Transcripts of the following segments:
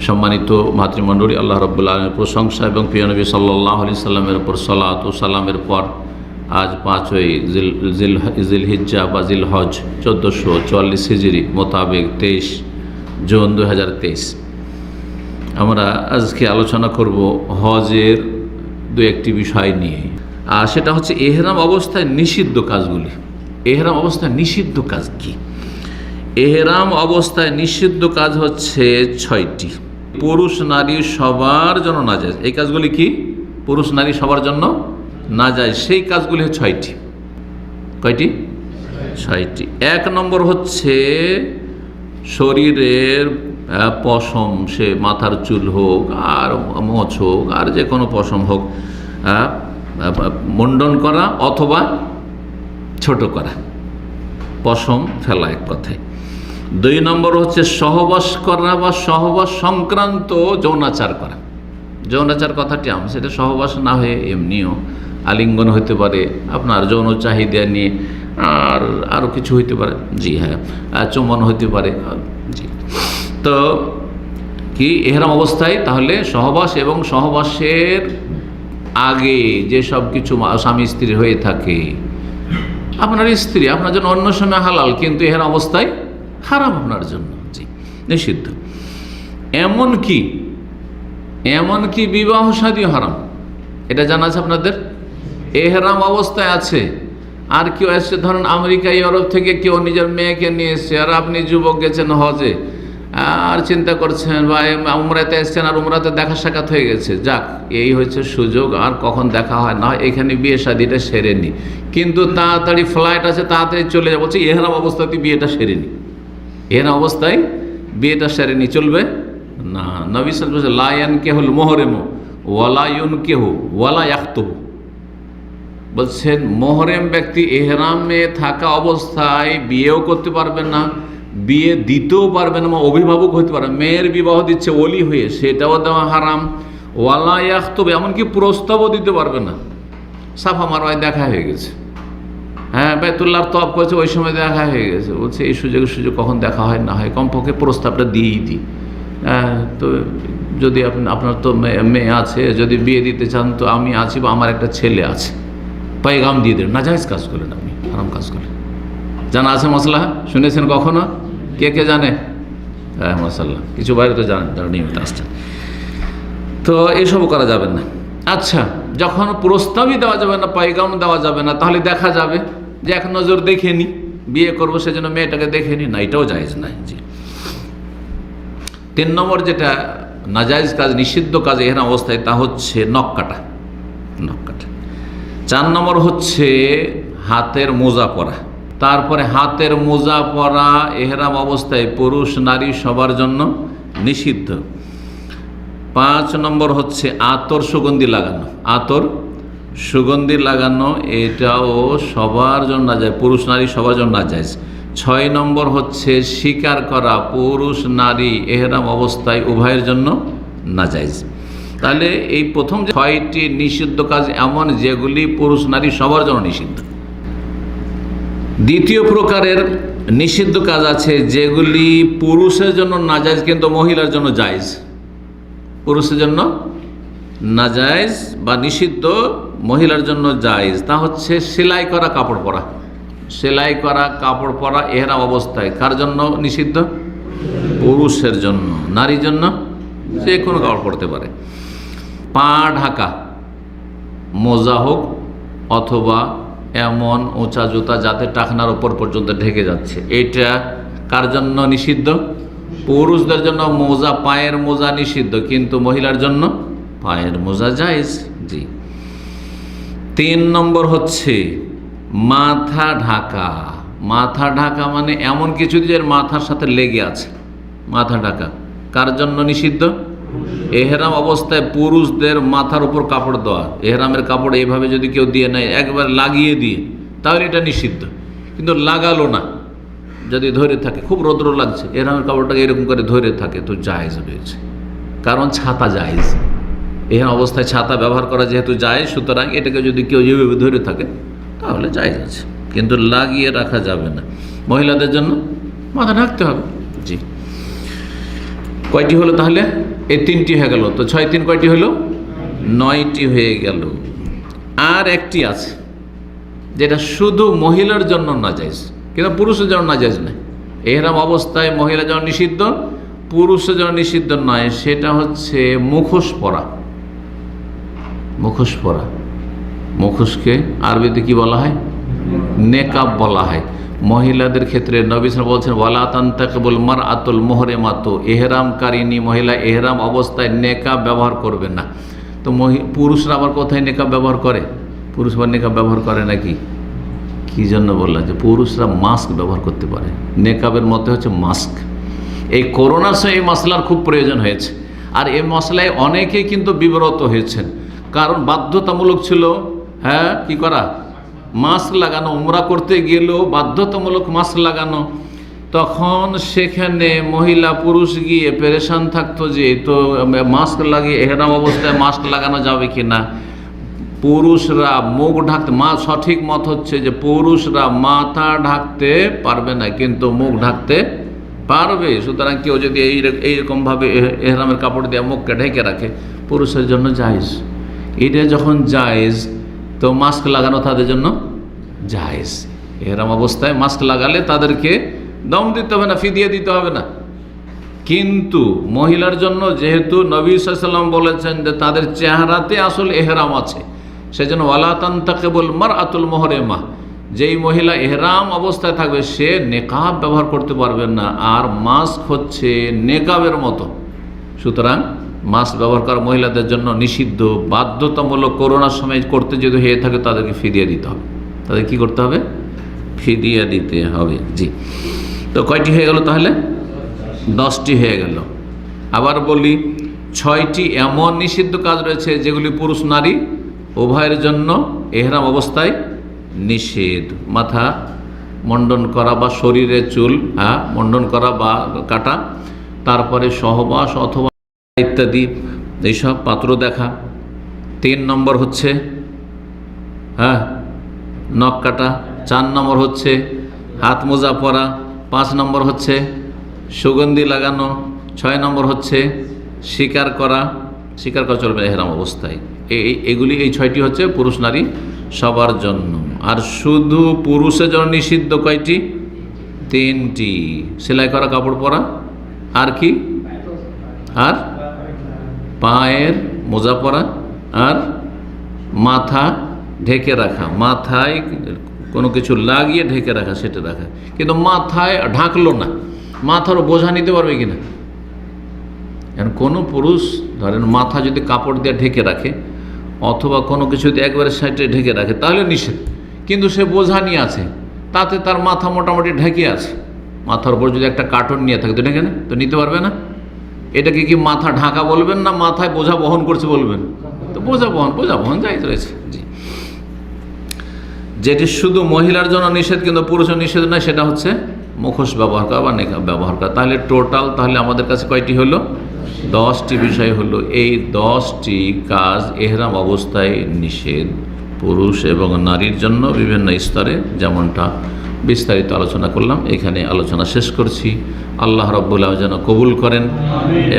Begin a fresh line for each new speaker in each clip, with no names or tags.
সম্মানিত মাতৃমণ্ডলী, আল্লাহ রব্বুল আলমের প্রশংসা এবং প্রিয়নবী সাল্লাহ আলি সাল্লামের উপর সালাত ও সালামের পর আজ পাঁচই জিল জিল হিজ্জা বা জিল হজ চোদ্দোশো চুয়াল্লিশ হিজড়ি মোতাবেক তেইশ জুন দু হাজার তেইশ। আমরা আজকে আলোচনা করব হজের দু একটি বিষয় নিয়ে। আর সেটা হচ্ছে এহরাম অবস্থায় নিষিদ্ধ কাজগুলি। এহরাম অবস্থায় নিষিদ্ধ কাজ কি? এহরাম অবস্থায় নিষিদ্ধ কাজ হচ্ছে ছয়টি। পুরুষ নারী সবার জন্য না যায়। এই কাজগুলি কি? পুরুষ নারী সবার জন্য না যায়। সেই কাজগুলি ছয়টি। কয়টি? ছয়টি। এক নম্বর হচ্ছে শরীরের পশম, সে মাথার চুল হোক আর মোচ হোক আর যে কোনো পশম হোক মুন্ডন করা অথবা ছোট করা। পশম ফেলা এক কথায় দুই নম্বর হচ্ছে সহবাস করা বা সহবাস সংক্রান্ত যৌনাচার করা। যৌনাচার কথাটি আম সেটা সহবাস না হয়ে এমনিও আলিঙ্গন হইতে পারে, আপনার যৌন চাহিদা নিয়ে আর আরও কিছু হইতে পারে। জি হ্যাঁ চুম্বন হইতে পারে। জি। তো কি এহরাম অবস্থায়? তাহলে সহবাস এবং সহবাসের আগে যে সব কিছু স্বামী স্ত্রী হয়ে থাকে, আপনার স্ত্রী, আপনার জন্য অন্য সময় হালাল, কিন্তু এর অবস্থায় হারাম আপনার জন্য। জি, নিষিদ্ধ। এমন কি এমন কি বিবাহ সাদী হারাম। এটা জানা আছে আপনাদের? এহরাম অবস্থায় আছে। আর কেউ এসছে ধরুন আমেরিকা, ইউরোপ থেকে কেউ নিজের মেয়েকে নিয়ে এসছে, আর আপনি যুবক গেছেন হজে, আর চিন্তা করছেন, বা উমরাতে এসছেন, আর উমরাতে দেখা সাক্ষাৎ হয়ে গেছে। যাক, এই হচ্ছে সুযোগ, আর কখন দেখা হয় না এখানে বিয়ে শাদিটা সেরে নি কিন্তু তাড়াতাড়ি ফ্লাইট আছে, তাড়াতাড়ি চলে যাব। বলছি, এহরাম অবস্থাতে বিয়েটা সেরে নি এহরাম অবস্থায় বিয়েটা সেরে নি চলবে? না। নবী সাল বলছে লায়ান কেহুল মোহরেমো ওয়ালায়ুন কেহু ওয়ালা ইয়াক্তবু বলছেন, মোহরেম ব্যক্তি এহরামে থাকা অবস্থায় বিয়েও করতে পারবে না, বিয়ে দিতেও পারবে না, অভিভাবক হতে পারবে মেয়ের বিবাহ দিচ্ছে ওলি হয়ে, সেটাও দেওয়া হারাম। ওয়ালা ইয়াখতবে, এমনকি প্রস্তাবও দিতে পারবে না। সাফা মারওয়ায় দেখা হয়ে গেছে। হ্যাঁ বেতুল্লার তপ করেছে, ওই সময় দেখা হয়ে গেছে। বলছে, এই সুযোগে সুযোগ কখন দেখা হয়? না হয় কমপক্ষে প্রস্তাবটা দিয়েই দিই। হ্যাঁ তো যদি আপনি আপনার তো মেয়ে আছে, যদি বিয়ে দিতে চান, তো আমি আছি বা আমার একটা ছেলে আছে। পাইগাম দিয়ে দেন নাজাইজ কাজ করলেন আপনি, হারাম কাজ করলেন। জানা আছে মশলা? শুনেছেন কখনো? কে কে জানে? হ্যাঁ মশাল্লাহ, কিছু বাইরে তো জানেন যারা নিয়মিত আসছেন। তো এইসব করা যাবে না। আচ্ছা যখন প্রস্তাবই দেওয়া যাবে না পাইগাম দেওয়া যাবে না, তাহলে দেখা যাবে। যে এক নজর দেখে নি, বিয়ে করব সেজন্য মেয়েটাকে দেখে নি, না, এটাও জায়েজ নাই, জি। তিন নম্বর যেটা নাজাইজ কাজ, নিষিদ্ধ কাজ এখানে অবস্থায়, তা হচ্ছে নখ কাটা নখ কাটা। চার নম্বর হচ্ছে হাতের মোজা পরা। তারপরে হাতের মোজা পরা এহরাম অবস্থায় পুরুষ, নারী সবার জন্য নিষিদ্ধ। পাঁচ নম্বর হচ্ছে আতর সুগন্ধি লাগানো, আতর সুগন্ধি লাগানো, এটাও সবার জন্য না যায়, পুরুষ নারী সবার জন্য না যায়। ছয় নম্বর হচ্ছে শিকার করা, পুরুষ নারী এহরাম অবস্থায় উভয়ের জন্য না যায়। তাহলে এই প্রথম যে ছয়টি নিষিদ্ধ কাজ এমন যেগুলি পুরুষ নারী সবার জন্য নিষিদ্ধ। দ্বিতীয় প্রকারের নিষিদ্ধ কাজ আছে যেগুলি পুরুষের জন্য না নাজাইজ কিন্তু মহিলার জন্য জায়জ পুরুষের জন্য নাজাইজ বা নিষিদ্ধ মহিলার জন্য জায়েজ, তা হচ্ছে সেলাই করা কাপড় পরা। সেলাই করা কাপড় পরা এহরাম অবস্থায় কার জন্য নিষিদ্ধ? পুরুষের জন্য, নারীর জন্য যে কোনো কাপড় পরতে পারে। পা ঢাকা, মোজা হোক অথবা এমন উঁচা জুতা যাতে টাকনার ওপর পর্যন্ত ঢেকে যাচ্ছে, এটা কার জন্য নিষিদ্ধ? পুরুষদের জন্য মোজা, পায়ের মোজা নিষিদ্ধ, কিন্তু মহিলার জন্য পায়ের মোজা জায়েজ, জি। তিন নম্বর হচ্ছে মাথা ঢাকা। মাথা ঢাকা মানে এমন কিছু যে মাথার সাথে লেগে আছে। মাথা ঢাকা। কার জন্য নিষিদ্ধ? এহরাম অবস্থায় পুরুষদের মাথার উপর কাপড় দেওয়া। এহরামের কাপড় এইভাবে যদি কেউ দিয়ে নেয়, একবার লাগিয়ে দিয়ে, তাহলে এটা নিষিদ্ধ। কিন্তু লাগালো না। যদি ধরে থাকে, খুব রৌদ্র লাগছে। এহরামের কাপড়টাকে এরকম করে ধরে থাকে, তো জায়েজ রয়েছে কারণ ছাতা জায়েজ। এখানে অবস্থায় ছাতা ব্যবহার করা যেহেতু যায়, সুতরাং এটাকে যদি কেউ যেভাবে ধরে থাকে, তাহলে জায়েজ আছে। কিন্তু লাগিয়ে রাখা যাবে না। মহিলাদের জন্য মাথা ঢাকতে হবে। জি। কয়টি হলো তাহলে? এই তিনটি হয়ে গেল। তো ছয় তিন কয়টি হলো? নয়টি হয়ে গেল। আর একটি আছে, যেটা শুধু মহিলার জন্য নাজাইজ কিন্তু পুরুষের জন্য নাজাইজ নয়। এরম অবস্থায় মহিলা যেন নিষিদ্ধ, পুরুষের জন্য নিষিদ্ধ নয়। সেটা হচ্ছে মুখোশ পরা। মুখোশ পরা। মুখোশকে আরবিতে কি বলা হয়? নেকাব বলা হয়। মহিলাদের ক্ষেত্রে নবী সাল বলছেন, ওয়ালা তান্তাকবুল মার আতুল মোহরে মাতো এহরামকারিনী মহিলা এহরাম অবস্থায় নেকাব ব্যবহার করবে না। তো পুরুষরা আবার কোথায় নেকাব ব্যবহার করে? পুরুষ আবার নেকাব ব্যবহার করে নাকি? কি জন্য বললাম যে পুরুষরা মাস্ক ব্যবহার করতে পারে। নেকাবের মধ্যে হচ্ছে মাস্ক। এই করোনার সময় এই মশলার খুব প্রয়োজন হয়েছে। আর এই মশলায় অনেকেই কিন্তু বিব্রত হয়েছেন। কারণ বাধ্যতামূলক ছিল হ্যাঁ কি করা? মাস্ক লাগানো, উমরা করতে গেলেও বাধ্যতামূলক মাস্ক লাগানো। তখন সেখানে মহিলা, পুরুষ গিয়ে পেরেশান থাকতো যে, তো, মাস্ক লাগিয়ে এহরাম অবস্থায় মাস্ক লাগানো যাবে কি না? পুরুষরা মুখ ঢাকতে, মা, সঠিক মত হচ্ছে যে, পুরুষরা মাথা ঢাকতে পারবে না, কিন্তু মুখ ঢাকতে পারবে। সুতরাং কেউ যদি এই এইরকমভাবে এহরামের কাপড় দিয়ে মুখকে ঢেকে রাখে, পুরুষের জন্য জায়েজ। এটা যখন জায়েজ, তো মাস্ক লাগানো তাদের জন্য জায়েজ। এহরাম অবস্থায় মাস্ক লাগালে তাদেরকে দম দিতে হবে না, ফিদিয়ে দিতে হবে না। কিন্তু মহিলার জন্য যেহেতু নবী সাল্লাম বলেছেন যে তাদের চেহারাতে আসল এহরাম আছে, সেজন্য ওয়ালাতান তাকেবুল মার আতুল মোহরেমা, যেই মহিলা এহরাম অবস্থায় থাকবে, সে নেকাব ব্যবহার করতে পারবেন না। আর মাস্ক হচ্ছে নেকাবের মতো। সুতরাং মাস্ক ব্যবহার করা মহিলাদের জন্য নিষিদ্ধ, বাধ্যতামূলক করোনার সময় করতে যদি হয়ে থাকে তাদেরকে ফিরিয়ে দিতে হবে। তাদের কি করতে হবে? ফিরিয়ে দিতে হবে, জি। তো কয়টি হয়ে গেল তাহলে? দশটি হয়ে গেল। আবার বলি, ছয়টি এমন নিষিদ্ধ কাজ রয়েছে যেগুলি পুরুষ নারী উভয়ের জন্য এহরাম অবস্থায় নিষেধ। মাথা মণ্ডন করা বা শরীরে চুল হ্যাঁ মণ্ডন করা বা কাটা, তারপরে সহবাস অথবা ইত্যাদি, এইসব পাত্র দেখা। তিন নম্বর হচ্ছে হ্যাঁ নখ কাটা। চার নম্বর হচ্ছে, হাত মোজা পরা। পাঁচ নম্বর হচ্ছে, সুগন্ধি লাগানো। ছয় নম্বর হচ্ছে, শিকার করা। শিকার করা চলবে এহরাম অবস্থায়। এই এগুলি, এই ছয়টি হচ্ছে পুরুষ নারী সবার জন্য। আর শুধু পুরুষের জন্য নিষিদ্ধ কয়টি? তিনটি। সেলাই করা, কাপড় পরা। আর কি? আর পায়ের মোজা পরা আর মাথা ঢেকে রাখা। মাথায় কোনো কিছু লাগিয়ে ঢেকে রাখা, সেটা রাখা। কিন্তু মাথায় ঢাকলো না। মাথার বোঝা নিতে পারবে কি না? এখন কোনো পুরুষ, ধরেন মাথা যদি কাপড় দিয়ে ঢেকে রাখে, অথবা কোনো কিছু দিয়ে একবারে সাইডে ঢেকে রাখে, তাহলে নিষেধ। কিন্তু সে বোঝা নিয়ে আছে। তাতে তার মাথা মোটামুটি ঢেকে আছে। মাথার উপর যদি একটা কার্টন নিয়ে থাকে, তো ঢেকে না? তো নিতে পারবে না? এটাকে কি মাথা ঢাকা বলবেন না মাথায় বোঝা বহন করছে বলবেন? তো বোঝা বহন বোঝা বহন যাই রয়েছে। জি। যেটি শুধু মহিলার জন্য নিষেধ কিন্তু পুরুষের নিষেধ নয়, সেটা হচ্ছে মুখোশ ব্যবহার করা বা নেকাব ব্যবহার করা তাহলে টোটাল তাহলে আমাদের কাছে কয়টি হলো? দশটি বিষয় হলো, এই দশটি কাজ এহরাম অবস্থায় নিষেধ পুরুষ এবং নারীর জন্য বিভিন্ন স্তরে, যেমনটা বিস্তারিত আলোচনা করলাম। এখানে আলোচনা শেষ করছি। আল্লাহ রব্বুল্লাহ যেন কবুল করেন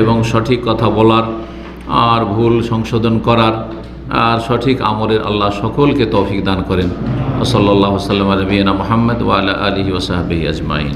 এবং সঠিক কথা বলার, আর ভুল সংশোধন করার, আর সঠিক আমলের আল্লাহ সকলকে তৌফিক দান করেন। সাল্লাহ সাল্লাম আলমিনা মোহাম্মদ ওয়ালা আলহি ওসাহাবি আজমাইন।